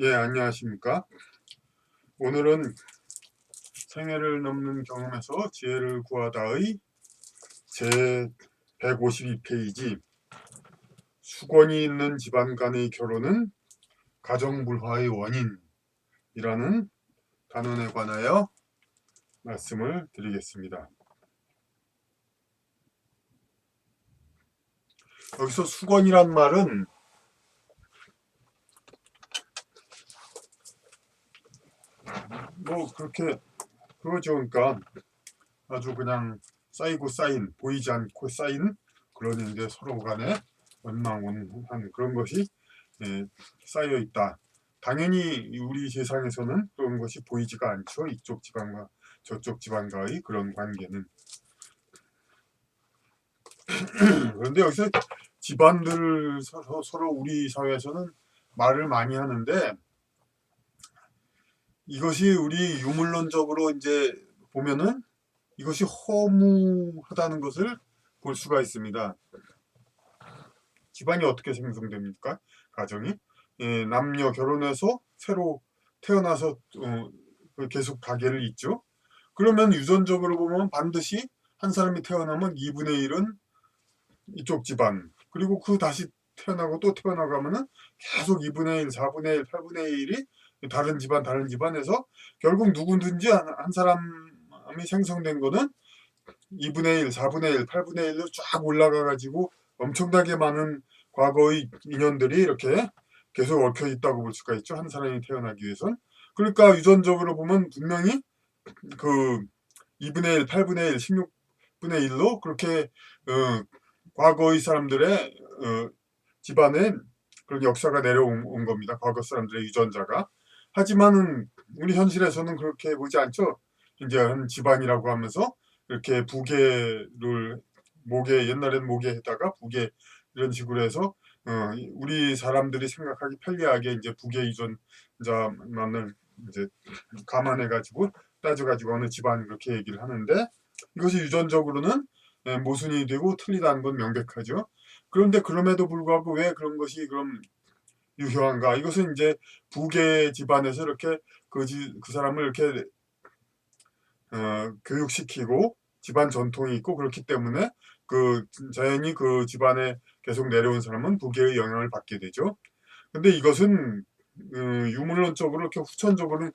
예, 안녕하십니까. 오늘은 생애를 넘는 경험에서 지혜를 구하다의 제 152페이지 수건이 있는 집안 간의 결혼은 가정 불화의 원인이라는 단원에 관하여 말씀을 드리겠습니다. 여기서 수건이란 말은 뭐 그렇게 그거죠. 그러니까 아주 그냥 쌓이고 쌓인 보이지 않고 쌓인 그런 이제 서로 간에 원망원한 그런 것이 예, 쌓여 있다. 당연히 우리 세상에서는 그런 것이 보이지가 않죠. 이쪽 집안과 저쪽 집안과의 그런 관계는. 그런데 여기서 집안들 서로 우리 사회에서는 말을 많이 하는데 이것이 우리 유물론적으로 이제 보면은 이것이 허무하다는 것을 볼 수가 있습니다. 집안이 어떻게 생성됩니까? 가정이 예, 남녀 결혼해서 새로 태어나서 어, 그 계속 가게를 잇죠. 그러면 유전적으로 보면 반드시 한 사람이 태어나면 2분의 1은 이쪽 집안 그리고 그 다시 태어나고 또 태어나가면은 계속 2분의 1, 4분의 1, 8분의 1이 다른 집안 다른 집안에서 결국 누구든지 한, 한 사람이 생성된 거는 2분의 1, 4분의 1, 8분의 1로 쫙 올라가 가지고 엄청나게 많은 과거의 인연들이 이렇게 계속 얽혀 있다고 볼 수가 있죠. 한 사람이 태어나기 위해선. 그러니까 유전적으로 보면 분명히 그 2분의 1, 8분의 1, 16분의 1로 그렇게 어, 과거의 사람들의 어, 집안에 그런 역사가 내려온 온 겁니다. 과거 사람들의 유전자가. 하지만은 우리 현실에서는 그렇게 보지 않죠. 이제 한 집안이라고 하면서 이렇게 부계를 목에 옛날에는 목에다가 부계 이런 식으로 해서 어, 우리 사람들이 생각하기 편리하게 이제 부계 유전자만을 이제 감안해 가지고 따져 가지고 어느 집안 그렇게 얘기를 하는데 이것이 유전적으로는 예, 모순이 되고 틀리다는 건 명백하죠. 그런데 그럼에도 불구하고 왜 그런 것이 그럼 유효한가? 이것은 이제 부계 집안에서 이렇게 그, 지, 그 사람을 이렇게 어, 교육시키고 집안 전통이 있고 그렇기 때문에 그 자연히 그 집안에 계속 내려온 사람은 부계의 영향을 받게 되죠. 근데 이것은 어, 유물론적으로 이렇게 후천적으로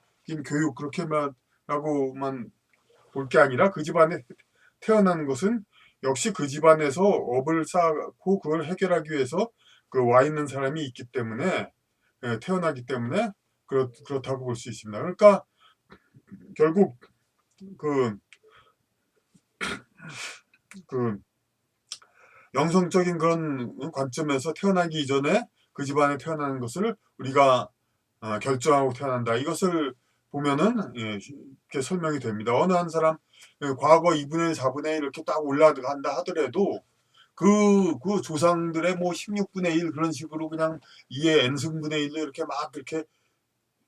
교육 그렇게만 하고만 볼 게 아니라 그 집안에 태어난 것은 역시 그 집안에서 업을 쌓고 그걸 해결하기 위해서 그 와 있는 사람이 있기 때문에 예, 태어나기 때문에 그렇, 그렇다고 볼 수 있습니다. 그러니까 결국 그, 그 영성적인 그런 관점에서 태어나기 이전에 그 집안에 태어나는 것을 우리가 어, 결정하고 태어난다. 이것을 보면은 예, 이렇게 설명이 됩니다. 어느 한 사람 예, 과거 2분의 1, 4분의 1 이렇게 딱 올라간다 하더라도 그, 그 조상들의 뭐 16분의 1 그런 식으로 그냥 2의 n승분의 1로 이렇게 막 이렇게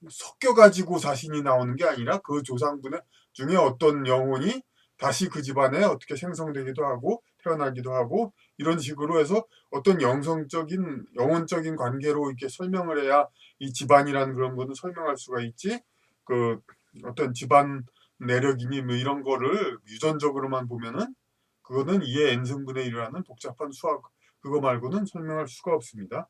섞여가지고 자신이 나오는 게 아니라 그 조상분의 중에 어떤 영혼이 다시 그 집안에 어떻게 생성되기도 하고 태어나기도 하고 이런 식으로 해서 어떤 영성적인 영혼적인 관계로 이렇게 설명을 해야 이 집안이라는 그런 거는 설명할 수가 있지. 그 어떤 집안 내력이니 뭐 이런 거를 유전적으로만 보면은 그거는 2의 n승분의 1이라는 복잡한 수학 그거 말고는 설명할 수가 없습니다.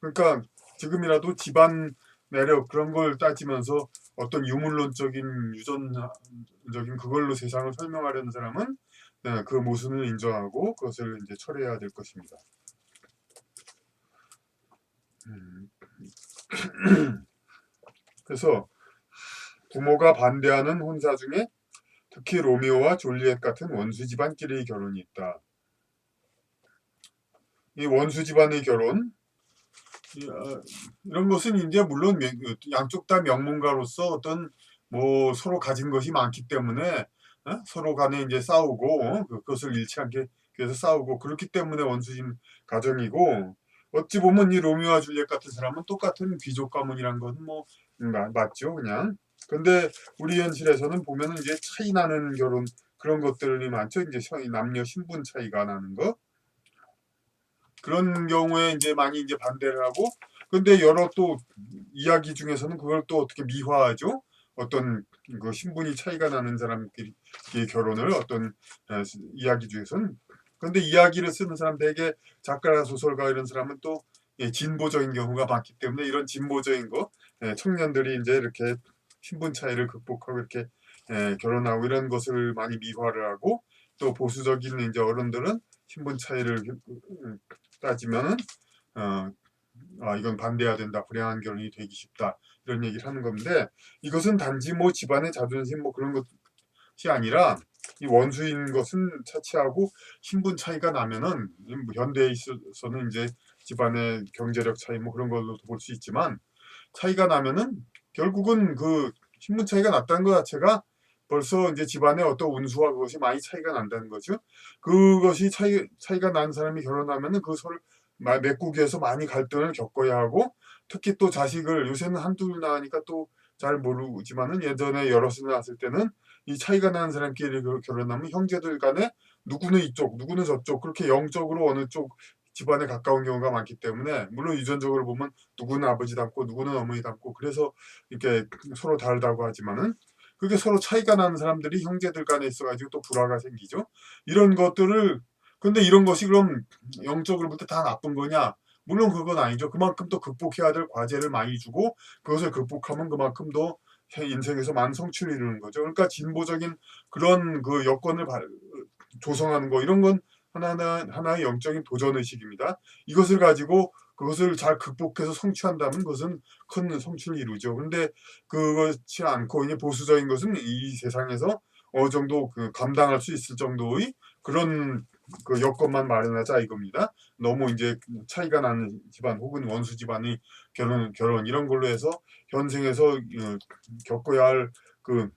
그러니까 지금이라도 집안 내력 그런 걸 따지면서 어떤 유물론적인 유전적인 그걸로 세상을 설명하려는 사람은 네, 그 모순을 인정하고 그것을 이제 철회해야 될 것입니다. 음. 그래서 부모가 반대하는 혼사 중에 특히 로미오와 졸리엣 같은 원수 집안끼리의 결혼이 있다. 이 원수 집안의 결혼 어, 이런 것은 이제 물론 양쪽 다 명문가로서 어떤 뭐 서로 가진 것이 많기 때문에 어? 서로 간에 이제 싸우고 어? 그것을 잃지 않게 위해서 싸우고 그렇기 때문에 원수진 가정이고 어찌 보면 이 로미오와 줄리엣 같은 사람은 똑같은 귀족 가문이란 것은 뭐 음, 맞죠 그냥 근데 우리 현실에서는 보면은 이제 차이 나는 결혼 그런 것들이 많죠. 이제 남녀 신분 차이가 나는 거. 그런 경우에 이제 많이 이제 반대를 하고 근데 여러 또 이야기 중에서는 그걸 또 어떻게 미화하죠? 어떤 그 신분이 차이가 나는 사람끼리 결혼을 어떤 에, 이야기 중에서는 근데 이야기를 쓰는 사람 대개 작가나 소설가 이런 사람은 또 예, 진보적인 경우가 많기 때문에 이런 진보적인 거 예, 청년들이 이제 이렇게 신분 차이를 극복하고 이렇게 예, 결혼하고 이런 것을 많이 미화를 하고 또 보수적인 이제 어른들은 신분 차이를 음, 따지면은 어, 아, 이건 반대해야 된다. 불행한 결혼이 되기 쉽다. 이런 얘기를 하는 건데 이것은 단지 뭐 집안의 자존심 뭐 그런 것이 아니라 이 원수인 것은 차치하고 신분 차이가 나면은 뭐 현대에 있어서는 이제 집안의 경제력 차이 뭐 그런 걸로 볼수 있지만 차이가 나면은 결국은 그 신분 차이가 났다는 것 자체가 벌써 이제 집안의 어떤 운수와 그것이 많이 차이가 난다는 거죠. 그것이 차이 차이가 난 사람이 결혼하면 은 그 서로 맥국에서 많이 갈등을 겪어야 하고 특히 또 자식을 요새는 한둘 낳으니까 또 잘 모르지만은 예전에 여럿을 낳았을 때는 이 차이가 나는 사람끼리 그 결혼하면 형제들 간에 누구는 이쪽 누구는 저쪽 그렇게 영적으로 어느 쪽 집안에 가까운 경우가 많기 때문에 물론 유전적으로 보면 누구는 아버지 닮고 누구는 어머니 닮고 그래서 이렇게 서로 다르다고 하지만은 그게 서로 차이가 나는 사람들이 형제들 간에 있어가지고 또 불화가 생기죠. 이런 것들을 근데 이런 것이 그럼 영적으로 볼 때 다 나쁜 거냐? 물론 그건 아니죠. 그만큼 또 극복해야 될 과제를 많이 주고 그것을 극복하면 그만큼 더 인생에서 많은 성취를 이루는 거죠. 그러니까 진보적인 그런 그 여건을 조성하는 거 이런 건 하나하나 하나의 영적인 도전 의식입니다. 이것을 가지고 그것을 잘 극복해서 성취한다면 그것은 큰 성취를 이루죠. 근데 그것이 않고 이제 보수적인 것은 이 세상에서 어느 정도 그 감당할 수 있을 정도의 그런 그 여건만 마련하자 이겁니다. 너무 이제 차이가 나는 집안 혹은 원수 집안이 결혼 결혼 이런 걸로 해서 현생에서 어, 겪어야 할그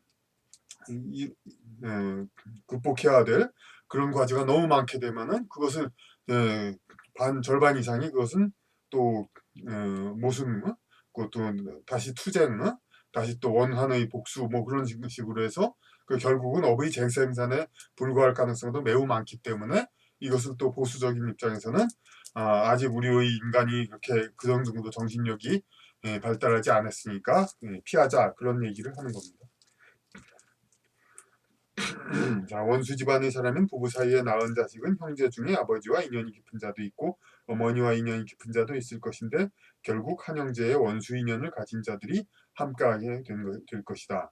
어, 극복해야 될 그런 과제가 너무 많게 되면은 그것을 에, 반 절반 이상이 그것은 또 어, 모순 어? 그것도 다시 투쟁 어? 다시 또 원한의 복수 뭐 그런 식으로 해서 그 결국은 어의 재생산에 불과할 가능성도 매우 많기 때문에 이것을 또 보수적인 입장에서는 아, 아직 우리의 인간이 그렇게 그 정도 정신력이 예, 발달하지 않았으니까 예, 피하자 그런 얘기를 하는 겁니다. 자, 원수 집안의 사람은 부부 사이에 낳은 자식은 형제 중에 아버지와 인연이 깊은 자도 있고 어머니와 인연이 깊은 자도 있을 것인데 결국 한 형제의 원수 인연을 가진 자들이 함께하게 될 것이다.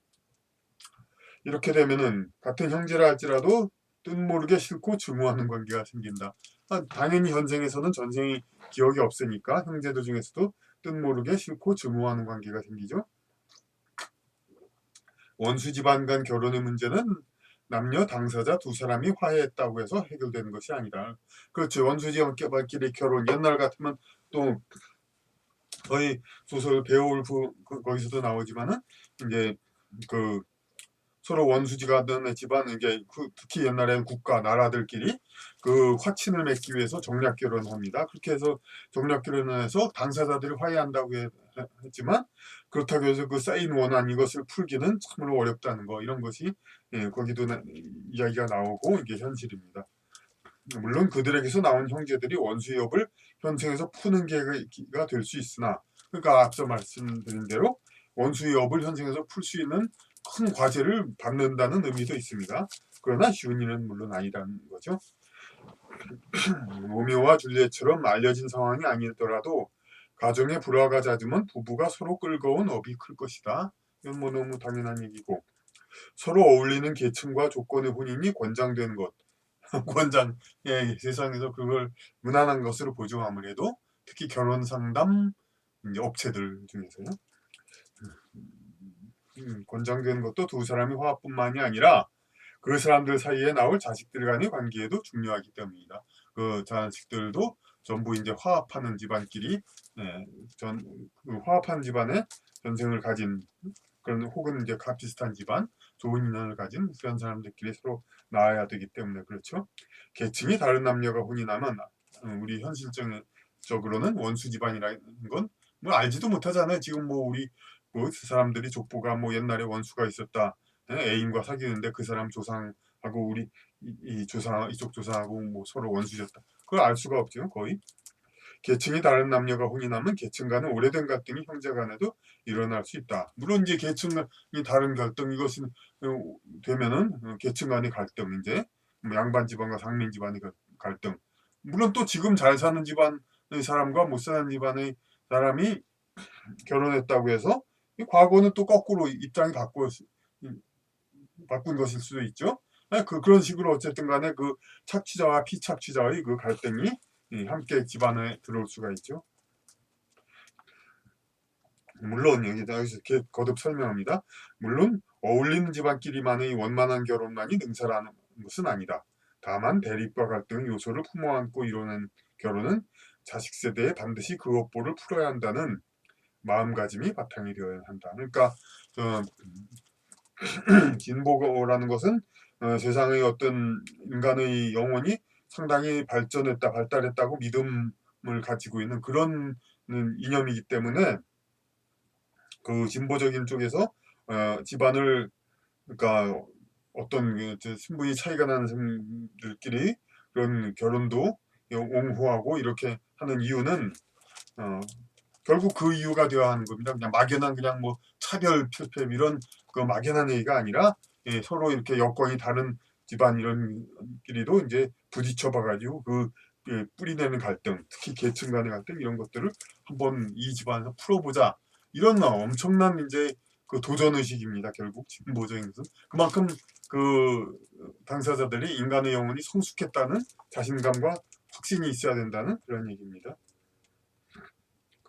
이렇게 되면은 같은 형제라 할지라도 뜻 모르게 싫고 증오하는 관계가 생긴다. 아, 당연히 현생에서는 전생이 기억이 없으니까 형제들 중에서도 뜻 모르게 싫고 증오하는 관계가 생기죠. 원수 집안 간 결혼의 문제는 남녀 당사자 두 사람이 화해했다고 해서 해결되는 것이 아니라 그렇죠. 원수 집안끼리 결혼 옛날 같으면 또 거의 소설 배울 그, 거기서도 나오지만은 이제 그 서로 원수지가 되는 집안 이게 그 특히 옛날에는 국가 나라들끼리 그 화친을 맺기 위해서 정략 결혼합니다. 그렇게 해서 정략 결혼해서 당사자들이 화해한다고 했지만 그렇다고 해서 그 쌓인 원한 이것을 풀기는 참으로 어렵다는 거 이런 것이 예, 거기도 나, 이야기가 나오고 이게 현실입니다. 물론 그들에게서 나온 형제들이 원수협을 현생에서 푸는 계기가 될 수 있으나 그러니까 앞서 말씀드린 대로 원수협을 현생에서 풀 수 있는 큰 과제를 받는다는 의미도 있습니다. 그러나 쉬운 일은 물론 아니라는 거죠. 로미오와 줄리엣처럼 알려진 상황이 아니더라도 가정의 불화가 잦으면 부부가 서로 온 업이 클 것이다. 이건 뭐 너무 당연한 얘기고 서로 어울리는 계층과 조건의 혼인이 권장되는 것. 권장, 예, 세상에서 그걸 무난한 것으로 보죠 아무래도 특히 결혼 상담 업체들 중에서요. 음, 권장되는 것도 두 사람의 화합뿐만이 아니라 그 사람들 사이에 나올 자식들 간의 관계에도 중요하기 때문이다. 그 자식들도 전부 이제 화합하는 집안끼리 예, 전 그 화합한 집안의 전생을 가진 그런 혹은 이제 가 비슷한 집안 좋은 인연을 가진 그런 사람들끼리 서로 나아야 되기 때문에 그렇죠. 계층이 다른 남녀가 혼인하면 어, 우리 현실적으로는 원수 집안이라는 건뭐 알지도 못하잖아요. 지금 뭐 우리 뭐 사람들이 족보가 뭐 옛날에 원수가 있었다. 예, 애인과 사귀는데 그 사람 조상하고 우리 이, 이 조상 이쪽 조상하고 뭐 서로 원수셨다. 그걸 알 수가 없죠 거의. 계층이 다른 남녀가 혼인하면 계층 간의 오래된 갈등이 형제 간에도 일어날 수 있다. 물론 이제 계층이 다른 갈등 이것이 어, 되면은 어, 계층 간의 갈등 이제 뭐 양반 집안과 상민 집안의 가- 갈등. 물론 또 지금 잘 사는 집안의 사람과 못 사는 집안의 사람이 결혼했다고 해서 이 과거는 또 거꾸로 입장이 바꿔 바꾼 것일 수도 있죠. 네, 그 그런 식으로 어쨌든 간에 그 착취자와 피착취자의 그 갈등이 이, 함께 집안에 들어올 수가 있죠. 물론 여기서 이렇게 거듭 설명합니다. 물론 어울리는 집안끼리만의 원만한 결혼만이 능사라는 것은 아니다. 다만 대립과 갈등 요소를 품어안고 이루는 결혼은 자식 세대에 반드시 그 업보를 풀어야 한다는 마음가짐이 바탕이 되어야 한다. 그러니까 어, 진보라는 것은 어, 세상의 어떤 인간의 영혼이 상당히 발전했다, 발달했다고 믿음을 가지고 있는 그런 음, 이념이기 때문에 그 진보적인 쪽에서 어, 집안을 그러니까 어떤 그, 저 신분이 차이가 나는 사람들끼리 그런 결혼도 옹호하고 이렇게 하는 이유는 어, 결국 그 이유가 되어야 하는 겁니다. 그냥 막연한 그냥 뭐 차별 표폐 이런 그 막연한 얘기가 아니라 예, 서로 이렇게 여건이 다른 집안 이런끼리도 이제 부딪혀 봐가지고 그 예, 뿌리내는 갈등, 특히 계층 간의 갈등 이런 것들을 한번 이 집안에서 풀어보자 이런 엄청난 이제 그 도전 의식입니다. 결국 진보적인 것은 그만큼 그 당사자들이 인간의 영혼이 성숙했다는 자신감과 확신이 있어야 된다는 그런 얘기입니다.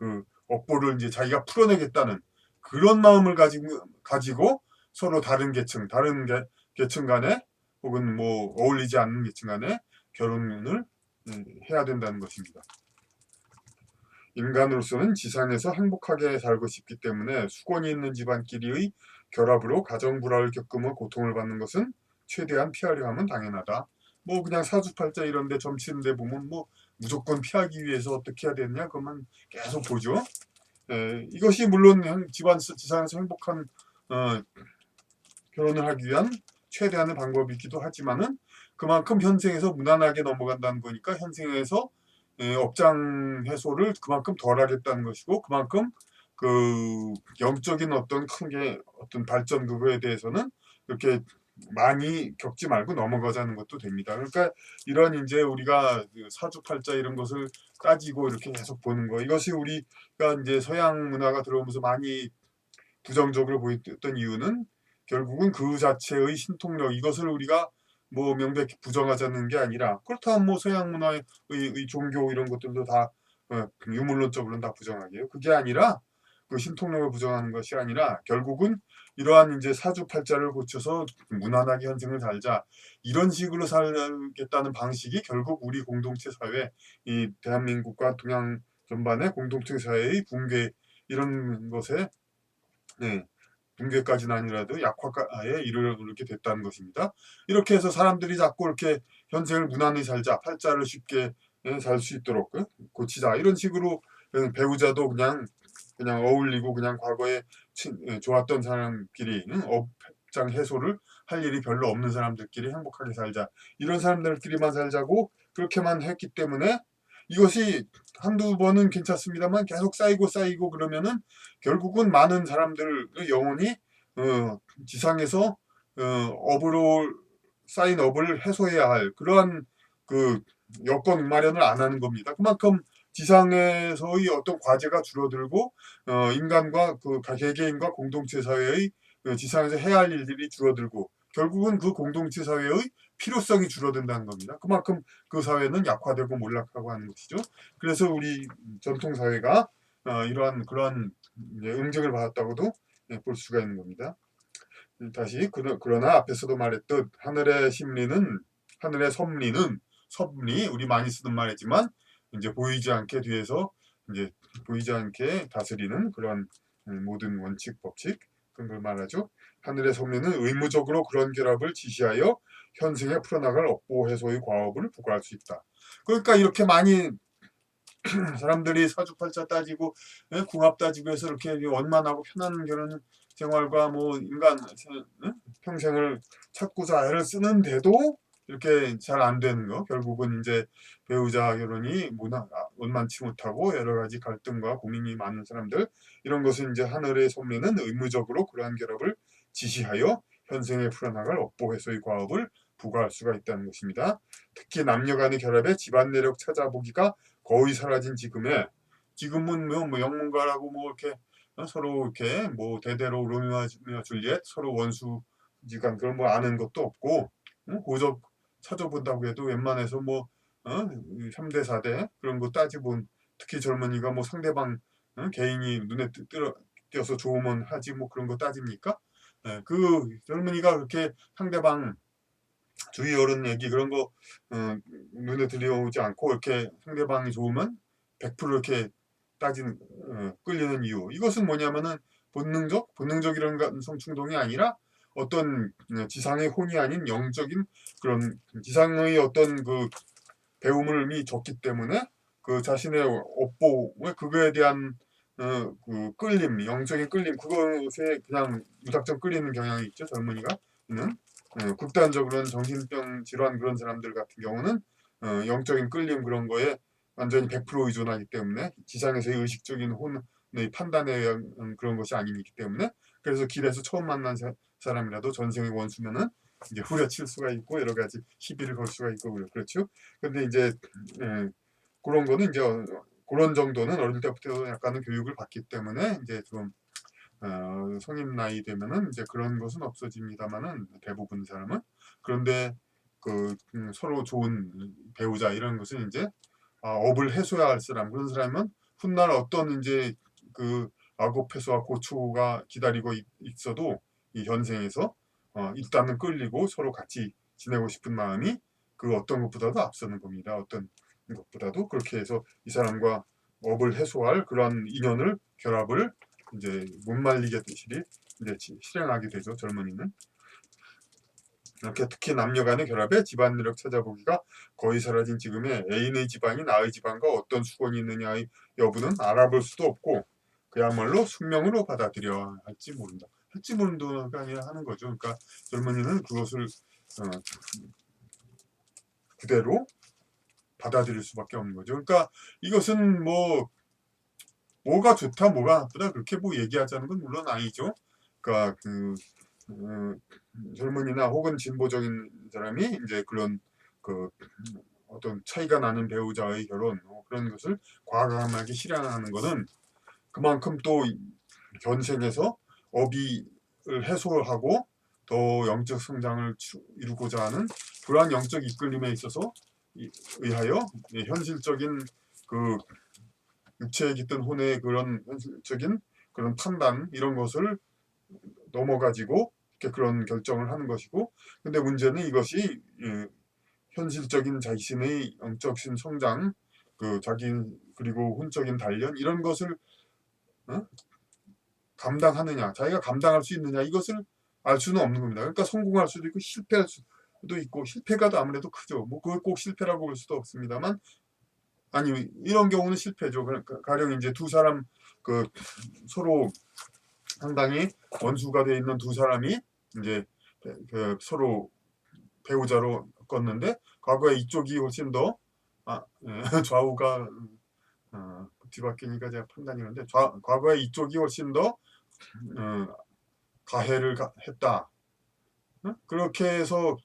그 업보를 이제 자기가 풀어내겠다는 그런 마음을 가지고 가지고 서로 다른 계층, 다른 계, 계층 간에 혹은 뭐 어울리지 않는 계층 간에 결혼을 음, 해야 된다는 것입니다. 인간으로서는 지상에서 행복하게 살고 싶기 때문에 수건이 있는 집안끼리의 결합으로 가정 불화를 겪으며 고통을 받는 것은 최대한 피하려 하면 당연하다. 뭐 그냥 사주팔자 이런 데 점치는 데 보면 뭐 무조건 피하기 위해서 어떻게 해야 되느냐 그것만 계속 보죠. 에, 이것이 물론 형- 집안 지상에서 행복한 어, 결혼을 하기 위한 최대한의 방법이기도 하지만은 그만큼 현생에서 무난하게 넘어간다는 거니까 현생에서 에, 업장 해소를 그만큼 덜 하겠다는 것이고 그만큼 그 영적인 어떤 큰 게 어떤 발전 그거에 대해서는 이렇게 많이 겪지 말고 넘어가자는 것도 됩니다. 그러니까 이런 이제 우리가 그 사주팔자 이런 것을 따지고 이렇게 계속 보는 거 이것이 우리가 이제 서양 문화가 들어오면서 많이 부정적으로 보였던 이유는 결국은 그 자체의 신통력 이것을 우리가 뭐 명백히 부정하자는 게 아니라 그렇다면 뭐 서양 문화의 의 종교 이런 것들도 다 어, 유물론적으로는 다 부정하게요. 그게 아니라 그 신통력을 부정하는 것이 아니라 결국은 이러한 이제 사주팔자를 고쳐서 무난하게 현생을 살자 이런 식으로 살겠다는 방식이 결국 우리 공동체 사회 이 대한민국과 동양 전반의 공동체 사회의 붕괴 이런 것에 네, 붕괴까지는 아니라도 약화에 이르게 됐다는 것입니다. 이렇게 해서 사람들이 자꾸 이렇게 현생을 무난히 살자 팔자를 쉽게 살 수 있도록 어, 고치자 이런 식으로 어, 배우자도 그냥 그냥 어울리고 그냥 과거에 친, 예, 좋았던 사람끼리 응? 업장 해소를 할 일이 별로 없는 사람들끼리 행복하게 살자 이런 사람들끼리만 살자고 그렇게만 했기 때문에 이것이 한두 번은 괜찮습니다만 계속 쌓이고 쌓이고 그러면은 결국은 많은 사람들의 영혼이 어, 지상에서 어, 업으로 쌓인 업을 해소해야 할 그러한 그 여건 마련을 안 하는 겁니다. 그만큼 지상에서의 어떤 과제가 줄어들고 어, 인간과 그 개개인과 공동체 사회의 그 지상에서 해야 할 일들이 줄어들고 결국은 그 공동체 사회의 필요성이 줄어든다는 겁니다. 그만큼 그 사회는 약화되고 몰락하고 하는 것이죠. 그래서 우리 전통 사회가 어, 이러한 그러한 응징을 받았다고도 예, 볼 수가 있는 겁니다. 다시 그러, 그러나 앞에서도 말했듯 하늘의 심리는 하늘의 섭리는 섭리 우리 많이 쓰는 말이지만 이제 보이지 않게 뒤에서 이제 보이지 않게 다스리는 그런 음, 모든 원칙 법칙 그런 걸 말하죠. 하늘의 섭리는 의무적으로 그런 결합을 지시하여 현생에 풀어나갈 업보 해소의 과업을 부과할 수 있다. 그러니까 이렇게 많이 사람들이 사주팔자 따지고 예, 궁합 따지고 해서 이렇게 원만하고 편한 결혼 생활과 뭐 인간 예? 평생을 찾고자 애를 쓰는데도 이렇게 잘 안 되는 거 결국은 이제 배우자 결혼이 무나 아, 원만치 못하고 여러 가지 갈등과 고민이 많은 사람들 이런 것은 이제 하늘의 섭리는 의무적으로 그러한 결합을 지시하여 현생에 풀어나갈 업보 해소의 과업을 부과할 수가 있다는 것입니다. 특히 남녀 간의 결합에 집안 내력 찾아보기가 거의 사라진 지금에 지금은 뭐, 뭐 영문가라고 뭐 이렇게 어, 서로 이렇게 뭐 대대로 로미오와 줄리엣 서로 원수 지간 그런 뭐 아는 것도 없고 어? 고적 찾아본다고 해도 웬만해서 뭐 어? 3대 4대 그런 거 따지본 특히 젊은이가 뭐 상대방 어? 개인이 눈에 띄어서 좋으면 하지 뭐 그런 거 따집니까? 예, 그 젊은이가 그렇게 상대방 주위 어른 얘기 그런 거 어, 눈에 들려오지 않고 이렇게 상대방이 좋으면 100% 이렇게 따지는 어, 끌리는 이유 이것은 뭐냐면은 본능적 본능적이라는 감성 충동이 아니라 어떤 어, 지상의 혼이 아닌 영적인 그런 지상의 어떤 그 배움이 적기 때문에 그 자신의 업보 그거에 대한 어, 그 끌림 영적인 끌림 그것에 그냥 무작정 끌리는 경향이 있죠 젊은이가. 는 어, 극단적으로는 정신병 질환 그런 사람들 같은 경우는 어, 영적인 끌림 그런 거에 완전히 100% 의존하기 때문에 지상에서의 의식적인 혼의 판단에 의한 음, 그런 것이 아니기 때문에 그래서 길에서 처음 만난 사, 사람이라도 전생의 원수면은 이제 후려칠 수가 있고 여러 가지 시비를 걸 수가 있고 그렇죠. 근데 이제 예, 그런 거는 이제 어, 그런 정도는 어릴 때부터 약간은 교육을 받기 때문에 이제 좀 어, 성인 나이 되면은 이제 그런 것은 없어집니다만은 대부분 사람은 그런데 그 음, 서로 좋은 배우자 이런 것은 이제 아, 업을 해소해야 할 사람 그런 사람은 훗날 어떤 이제 그 해소와 고초가 기다리고 있, 있어도 이 현생에서 어, 일단은 끌리고 서로 같이 지내고 싶은 마음이 그 어떤 것보다도 앞서는 겁니다. 어떤 것보다도 그렇게 해서 이 사람과 업을 해소할 그런 인연을 결합을 이제 못 말리게 되시리 이제 지- 실행하게 되죠 젊은이는 이렇게 특히 남녀 간의 결합에 집안 내력 찾아보기가 거의 사라진 지금에 애인의 집안이 나의 집안과 어떤 수건이 있느냐의 여부는 알아볼 수도 없고 그야말로 숙명으로 받아들여야 할지 모른다. 할지 모른다가 아니라 하는 거죠. 그러니까 젊은이는 그것을 어, 그대로 받아들일 수밖에 없는 거죠. 그러니까 이것은 뭐 뭐가 좋다, 뭐가 나쁘다 그렇게 뭐 얘기하자는 건 물론 아니죠. 그러니까 그 어, 젊은이나 혹은 진보적인 사람이 이제 그런 그 어떤 차이가 나는 배우자의 결혼 뭐 그런 것을 과감하게 실현하는 것은 그만큼 또 현생에서 어비를 해소하고 더 영적 성장을 추- 이루고자 하는 그러한 영적 이끌림에 있어서 이- 의하여 이 현실적인 그 육체에 깃든 혼의 그런 현실적인 그런 판단 이런 것을 넘어가지고 이렇게 그런 결정을 하는 것이고 근데 문제는 이것이 예, 현실적인 자신의 영적인 성장 그 자기 그리고 혼적인 단련 이런 것을 어? 감당하느냐 자기가 감당할 수 있느냐 이것을 알 수는 없는 겁니다 그러니까 성공할 수도 있고 실패할 수도 있고 실패가 더 아무래도 크죠 뭐 그걸 꼭 실패라고 볼 수도 없습니다만 아니 이런 경우는 실패죠. 그러니까 가령 이제 두 사람 그 서로 상당히 원수가 돼 있는 두 사람이 이제 그 서로 배우자로 껐는데 과거에 이쪽이 훨씬 더 아, 예, 좌우가 어, 뒤바뀌니까 제가 판단이 그런데 좌, 과거에 이쪽이 훨씬 더 어, 가해를 가- 했다. 어? 그렇게 해서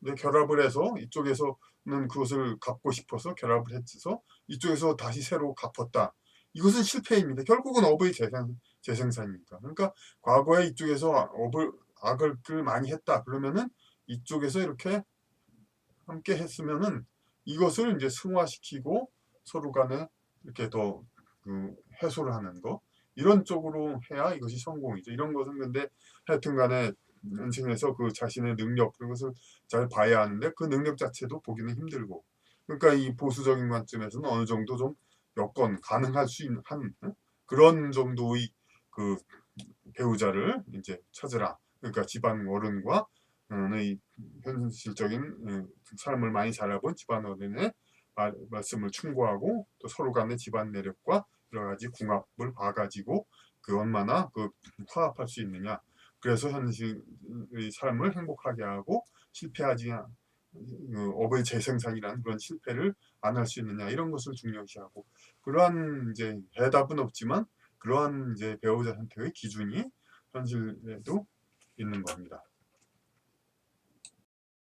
네, 결합을 해서 이쪽에서는 그것을 갚고 싶어서 결합을 해서 이쪽에서 다시 새로 갚았다. 이것은 실패입니다. 결국은 업의 재생, 재생산이니까. 그러니까 과거에 이쪽에서 업을 악을 많이 했다. 그러면은 이쪽에서 이렇게 함께 했으면은 이것을 이제 승화시키고 서로 간에 이렇게 더 그 해소를 하는 거 이런 쪽으로 해야 이것이 성공이죠. 이런 것은 근데 하여튼 간에 인생에서 그 자신의 능력 그것을 잘 봐야 하는데 그 능력 자체도 보기는 힘들고 그러니까 이 보수적인 관점에서는 어느 정도 좀 여건 가능할 수 있는 한 어? 그런 정도의 그 배우자를 이제 찾으라 그러니까 집안 어른과 의 현실적인 어, 삶을 많이 살아본 집안 어른의 말- 말씀을 충고하고 또 서로 간의 집안 내력과 여러 가지 궁합을 봐가지고 그 얼마나 그 화합할 수 있느냐 그래서 현실의 삶을 행복하게 하고 실패하지 그 업의 재생산이라는 그런 실패를 안 할 수 있느냐 이런 것을 중요시하고 그러한 이제 해답은 없지만 그러한 이제 배우자 선택의 기준이 현실에도 있는 겁니다.